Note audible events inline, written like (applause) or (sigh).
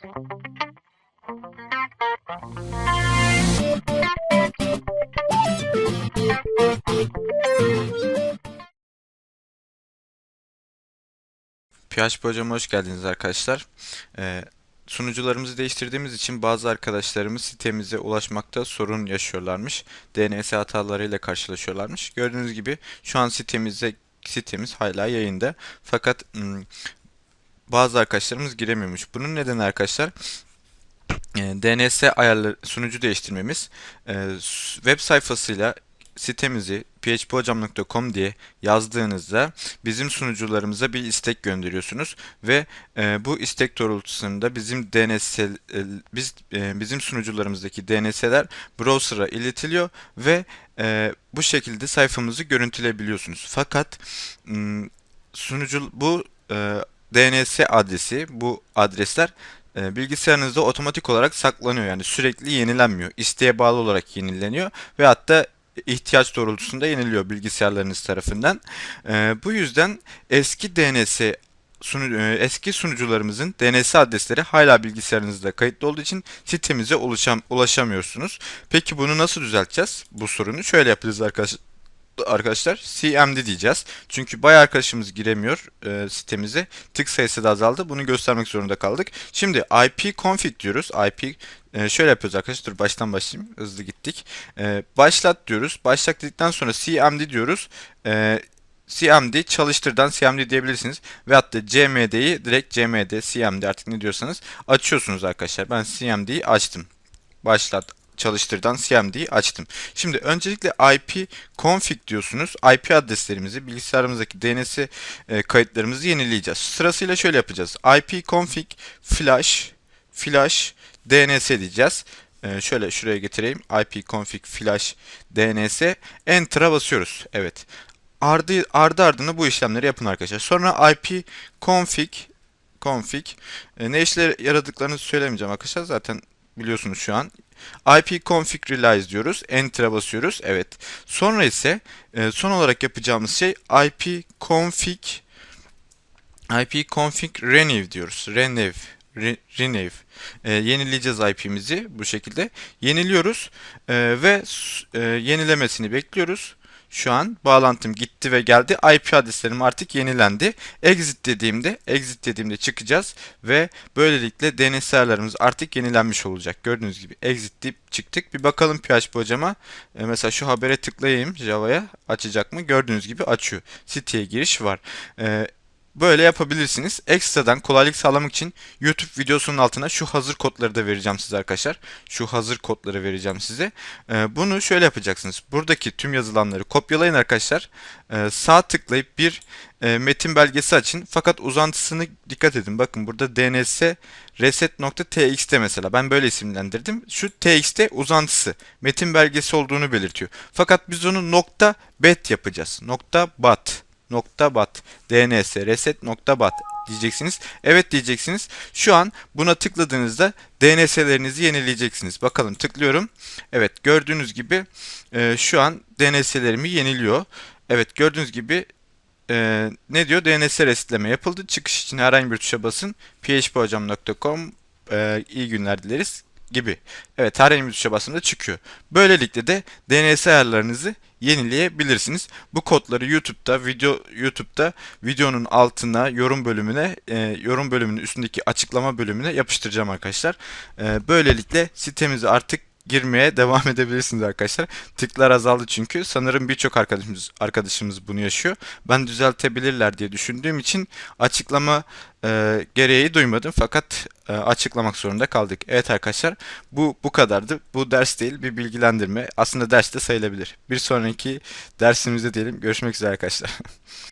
PHP hocama hoş geldiniz arkadaşlar. Ee, sunucularımızı değiştirdiğimiz için bazı arkadaşlarımız sitemize ulaşmakta sorun yaşıyorlarmış. DNS hatalarıyla karşılaşıyorlarmış. Gördüğünüz gibi şu an sitemize sitemiz hala yayında. Fakat bazı arkadaşlarımız giremiyormuş. Bunun nedeni arkadaşlar e, DNS ayarları sunucu değiştirmemiz e, web sayfasıyla sitemizi phphocam.com diye yazdığınızda bizim sunucularımıza bir istek gönderiyorsunuz ve e, bu istek doğrultusunda bizim DNS e, biz e, bizim sunucularımızdaki DNS'ler browser'a iletiliyor ve e, bu şekilde sayfamızı görüntüleyebiliyorsunuz. Fakat m, sunucu bu e, DNS adresi bu adresler e, bilgisayarınızda otomatik olarak saklanıyor. Yani sürekli yenilenmiyor. İsteğe bağlı olarak yenileniyor ve hatta ihtiyaç doğrultusunda yeniliyor bilgisayarlarınız tarafından. E, bu yüzden eski DNS sunu, e, eski sunucularımızın DNS adresleri hala bilgisayarınızda kayıtlı olduğu için sitemize ulaşam, ulaşamıyorsunuz. Peki bunu nasıl düzelteceğiz? Bu sorunu şöyle yapacağız arkadaşlar arkadaşlar CMD diyeceğiz. Çünkü bayağı arkadaşımız giremiyor e, sitemize. Tık sayısı da azaldı. Bunu göstermek zorunda kaldık. Şimdi IP config diyoruz. IP e, şöyle yapıyoruz arkadaşlar. Dur baştan başlayayım. Hızlı gittik. E, başlat diyoruz. Başlat dedikten sonra CMD diyoruz. E, CMD çalıştırdan CMD diyebilirsiniz. Ve hatta CMD'yi direkt CMD, CMD artık ne diyorsanız açıyorsunuz arkadaşlar. Ben CMD'yi açtım. Başlat çalıştırdan CMD'yi açtım. Şimdi öncelikle IP config diyorsunuz. IP adreslerimizi bilgisayarımızdaki DNS e, kayıtlarımızı yenileyeceğiz. Sırasıyla şöyle yapacağız. IP config flash flash DNS diyeceğiz. E, şöyle şuraya getireyim. IP config flash DNS enter'a basıyoruz. Evet. Ardı, ardı ardına bu işlemleri yapın arkadaşlar. Sonra IP config e, ne işler yaradıklarını söylemeyeceğim arkadaşlar. Zaten biliyorsunuz şu an. IP config realize diyoruz. Enter'a basıyoruz. Evet. Sonra ise e, son olarak yapacağımız şey IP config IP config renew diyoruz. Renew re- renew E, yenileyeceğiz IP'mizi bu şekilde. Yeniliyoruz e, ve e, yenilemesini bekliyoruz. Şu an bağlantım gitti ve geldi. IP adreslerim artık yenilendi. Exit dediğimde, exit dediğimde çıkacağız ve böylelikle DNS ayarlarımız artık yenilenmiş olacak. Gördüğünüz gibi exit deyip çıktık. Bir bakalım PHP hocama. E, mesela şu habere tıklayayım Java'ya. Açacak mı? Gördüğünüz gibi açıyor. Siteye giriş var. E, Böyle yapabilirsiniz. Ekstradan kolaylık sağlamak için YouTube videosunun altına şu hazır kodları da vereceğim size arkadaşlar. Şu hazır kodları vereceğim size. Ee, bunu şöyle yapacaksınız. Buradaki tüm yazılanları kopyalayın arkadaşlar. Ee, sağ tıklayıp bir e, metin belgesi açın. Fakat uzantısını dikkat edin. Bakın burada dns reset.txt mesela. Ben böyle isimlendirdim. Şu txt uzantısı. Metin belgesi olduğunu belirtiyor. Fakat biz onu .bat yapacağız. Nokta .bat nokta bat dns reset nokta bat diyeceksiniz. Evet diyeceksiniz. Şu an buna tıkladığınızda DNS'lerinizi yenileyeceksiniz. Bakalım tıklıyorum. Evet gördüğünüz gibi e, şu an DNS'lerimi yeniliyor. Evet gördüğünüz gibi e, ne diyor? DNS resetleme yapıldı. Çıkış için herhangi bir tuşa basın. phphocam.com e, iyi günler dileriz gibi. Evet herhangi bir tuşa çıkıyor. Böylelikle de DNS ayarlarınızı yenileyebilirsiniz. Bu kodları YouTube'da, video YouTube'da videonun altına yorum bölümüne, e, yorum bölümünün üstündeki açıklama bölümüne yapıştıracağım arkadaşlar. E, böylelikle sitemize artık girmeye (laughs) devam edebilirsiniz arkadaşlar. Tıklar azaldı çünkü. Sanırım birçok arkadaşımız arkadaşımız bunu yaşıyor. Ben düzeltebilirler diye düşündüğüm için açıklama e, gereği duymadım fakat e, açıklamak zorunda kaldık. Evet arkadaşlar bu bu kadardı. Bu ders değil bir bilgilendirme. Aslında ders de sayılabilir. Bir sonraki dersimizde diyelim. Görüşmek üzere arkadaşlar. (laughs)